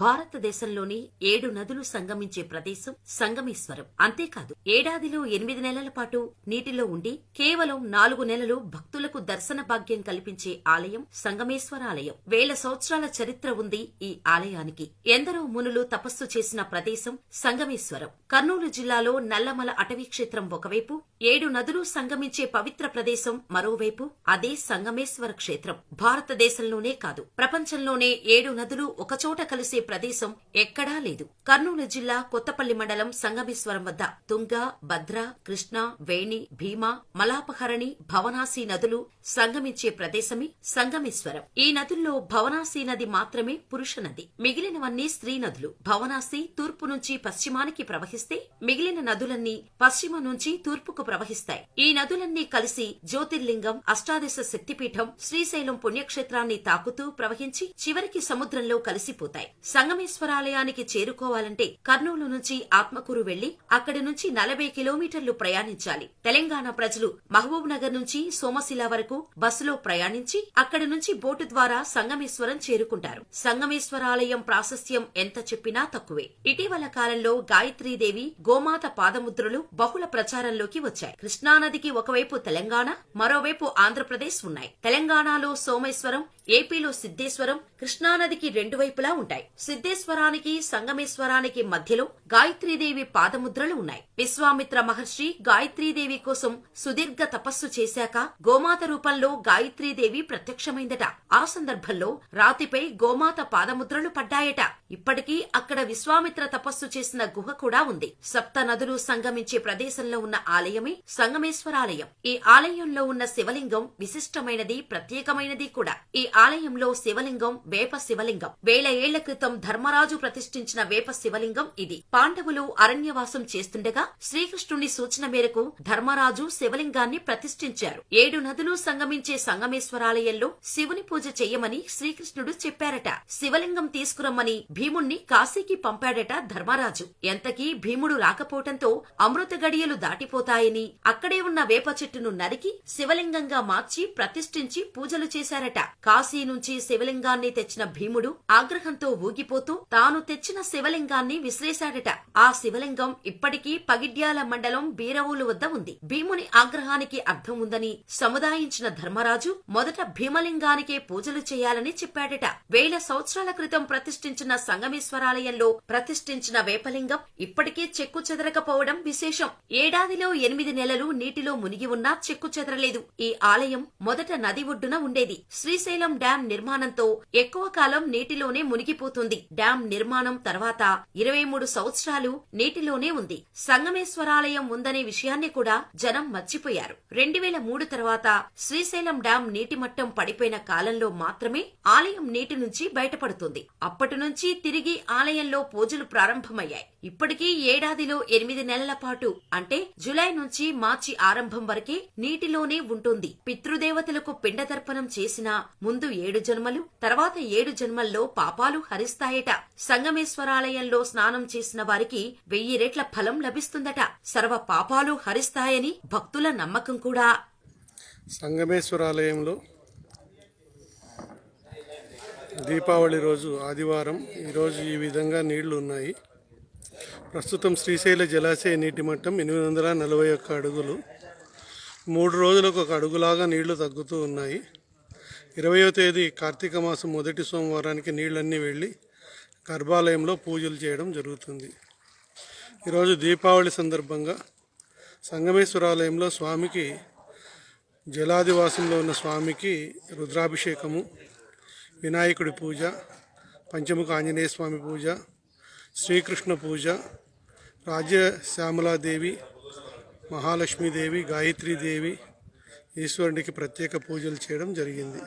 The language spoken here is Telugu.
భారతదేశంలోని ఏడు నదులు సంగమించే ప్రదేశం సంగమేశ్వరం. అంతేకాదు ఏడాదిలో ఎనిమిది నెలల పాటు నీటిలో ఉండి కేవలం నాలుగు నెలలు భక్తులకు దర్శన భాగ్యం కల్పించే ఆలయం సంగమేశ్వరాలయం. వేల సంవత్సరాల చరిత్ర ఉంది ఈ ఆలయానికి. ఎందరో మునులు తపస్సు చేసిన ప్రదేశం సంగమేశ్వరం. కర్నూలు జిల్లాలో నల్లమల అటవీ క్షేత్రం ఒకవైపు ఏడు నదులు సంగమించే పవిత్ర ప్రదేశం మరోవైపు అదే సంగమేశ్వర క్షేత్రం. భారతదేశంలోనే కాదు ప్రపంచంలోనే ఏడు నదులు ఒకచోట కలిసే ప్రదేశం ఎక్కడా లేదు. కర్నూలు జిల్లా కొత్తపల్లి మండలం సంగమేశ్వరం వద్ద తుంగ భద్ర కృష్ణ వేణి భీమా మలాపహరణి భవనాసి నదులు సంగమించే ప్రదేశమే సంగమేశ్వరం. ఈ నదుల్లో భవనాసి నది మాత్రమే పురుష నది. మిగిలినవన్నీ స్త్రీ నదులు. భవనాసి తూర్పు నుంచి పశ్చిమానికి ప్రవహిస్తే మిగిలిన నదులన్నీ పశ్చిమ నుంచి తూర్పుకు ప్రవహిస్తాయి. ఈ నదులన్నీ కలిసి జ్యోతిర్లింగం అష్టాదశ శక్తిపీఠం శ్రీశైలం పుణ్యక్షేత్రాన్ని తాకుతూ ప్రవహించి చివరికి సముద్రంలో కలిసిపోతాయి. సంగమేశ్వరాలయానికి చేరుకోవాలంటే కర్నూలు నుంచి ఆత్మకూరు వెళ్ళి అక్కడి నుంచి నలభై కిలోమీటర్లు ప్రయాణించాలి. తెలంగాణ ప్రజలు మహబూబ్ నగర్ నుంచి సోమశిల వరకు బస్సులో ప్రయాణించి అక్కడి నుంచి బోటు ద్వారా సంగమేశ్వరం చేరుకుంటారు. సంగమేశ్వరాలయం ప్రాశస్త్యం ఎంత చెప్పినా తక్కువే. ఇటీవల కాలంలో గాయత్రీదేవి గోమాత పాదముద్రలు బహుళ ప్రచారంలోకి వచ్చాయి. కృష్ణానదికి ఒకవైపు తెలంగాణ మరోవైపు ఆంధ్రప్రదేశ్ ఉన్నాయి. తెలంగాణలో సోమేశ్వరం ఏపీలో సిద్ధేశ్వరం కృష్ణానదికి రెండు వైపులా ఉంటాయి. సిద్ధేశ్వరానికి సంగమేశ్వరానికి మధ్యలో గాయత్రీదేవి పాదముద్రలు ఉన్నాయి. విశ్వామిత్ర మహర్షి గాయత్రీదేవి కోసం సుదీర్ఘ తపస్సు చేశాక గోమాత రూపంలో గాయత్రీదేవి ప్రత్యక్షమైందట. ఆ సందర్భంలో రాతిపై గోమాత పాదముద్రలు పడ్డాయట. ఇప్పటికీ అక్కడ విశ్వామిత్ర తపస్సు చేసిన గుహ కూడా ఉంది. సప్త నదులు సంగమించే ప్రదేశంలో ఉన్న ఆలయమే సంగమేశ్వరాలయం. ఈ ఆలయంలో ఉన్న శివలింగం విశిష్టమైనది ప్రత్యేకమైనది కూడా. ఈ ఆలయంలో శివలింగం వేప శివలింగం. వేల ఏళ్ళ క్రితం ధర్మరాజు ప్రతిష్ఠించిన వేప శివలింగం ఇది. పాండవులు అరణ్యవాసం చేస్తుండగా శ్రీకృష్ణుని సూచన మేరకు ధర్మరాజు శివలింగాన్ని ప్రతిష్ఠించారు. ఏడు నదులు సంగమించే సంగమేశ్వరాలయంలో శివుని పూజ చెయ్యమని శ్రీకృష్ణుడు చెప్పారట. శివలింగం తీసుకురమ్మని భీముణ్ణి కాశీకి పంపాడట ధర్మరాజు. ఎంతకీ భీముడు రాకపోవటంతో అమృత గడియలు దాటిపోతాయని అక్కడే ఉన్న వేప చెట్టును నరికి శివలింగంగా మార్చి ప్రతిష్ఠించి పూజలు చేశారట. కాశీ నుంచి శివలింగాన్ని తెచ్చిన భీముడు ఆగ్రహంతో ఊగిపోతూ తాను తెచ్చిన శివలింగాన్ని విసిరేశాడట. ఆ శివలింగం ఇప్పటికీ పగిడ్యాల మండలం బీరవూలు వద్ద ఉంది. భీముని ఆగ్రహానికి అర్థం ఉందని సముదాయించిన ధర్మరాజు మొదట భీమలింగానికే పూజలు చేయాలని చెప్పాడట. వేల సంవత్సరాల క్రితం ప్రతిష్ఠించిన సంగమేశ్వరాలయంలో ప్రతిష్ఠించిన వేపలింగం ఇప్పటికే చెక్కు చెదరకపోవడం విశేషం. ఏడాదిలో ఎనిమిది నెలలు నీటిలో మునిగి ఉన్నా చెక్కు చెదరలేదు. ఈ ఆలయం మొదట నది ఒడ్డున ఉండేది. శ్రీశైలం డ్యాం నిర్మాణంతో ఎక్కువ కాలం నీటిలోనే మునిగిపోతుంది. డ్యాం నిర్మాణం తర్వాత ఇరవై మూడు సంవత్సరాలు నీటిలోనే ఉంది. సంగమేశ్వరాలయం ఉందనే విషయాన్ని కూడా జనం మర్చిపోయారు. రెండు వేల మూడు తర్వాత శ్రీశైలం డ్యాం నీటి మట్టం పడిపోయిన కాలంలో మాత్రమే ఆలయం నీటి నుంచి బయటపడుతుంది. అప్పటి నుంచి తిరిగి ఆలయంలో పూజలు ప్రారంభమయ్యాయి. ఇప్పటికీ ఏడాదిలో ఎనిమిది నెలల పాటు అంటే జులై నుంచి మార్చి ఆరంభం వరకే నీటిలోనే ఉంటుంది. పితృదేవతలకు పిండతర్పణం చేసినా ముందు ఏడు జన్మలు తర్వాత ఏడు జన్మల్లో పాపాలు హరిస్తాయట. సంగమేశ్వరాలయంలో స్నానం చేసిన వారికి వెయ్యి రెట్ల ఫలం లభిస్తుందట. సర్వ పాపాలు హరిస్తాయని భక్తుల నమ్మకం కూడా. సంగమేశ్వరాలయంలో దీపావళి రోజు ఆదివారం. ఈరోజు ఈ విధంగా నీళ్ళు ఉన్నాయి. ప్రస్తుతం శ్రీశైల జలాశయ నీటి మట్టం ఎనిమిది వందల నలభై ఒక్క అడుగులు. మూడు రోజులకు ఒక అడుగులాగా నీళ్ళు తగ్గుతూ ఉన్నాయి. ఇరవయో తేదీ కార్తీక మాసం మొదటి సోమవారానికి నీళ్ళన్నీ వెళ్ళి గర్భాలయంలో పూజలు చేయడం జరుగుతుంది. ఈరోజు దీపావళి సందర్భంగా సంగమేశ్వరాలయంలో స్వామికి జలాదివాసంలో ఉన్న స్వామికి రుద్రాభిషేకము వినాయకుడి పూజ పంచముఖ ఆంజనేయ స్వామి పూజ శ్రీకృష్ణ పూజ రాజ్యశ్యామలాదేవి మహాలక్ష్మీదేవి గాయత్రీదేవి ఈశ్వరునికి ప్రత్యేక పూజలు చేయడం జరిగింది.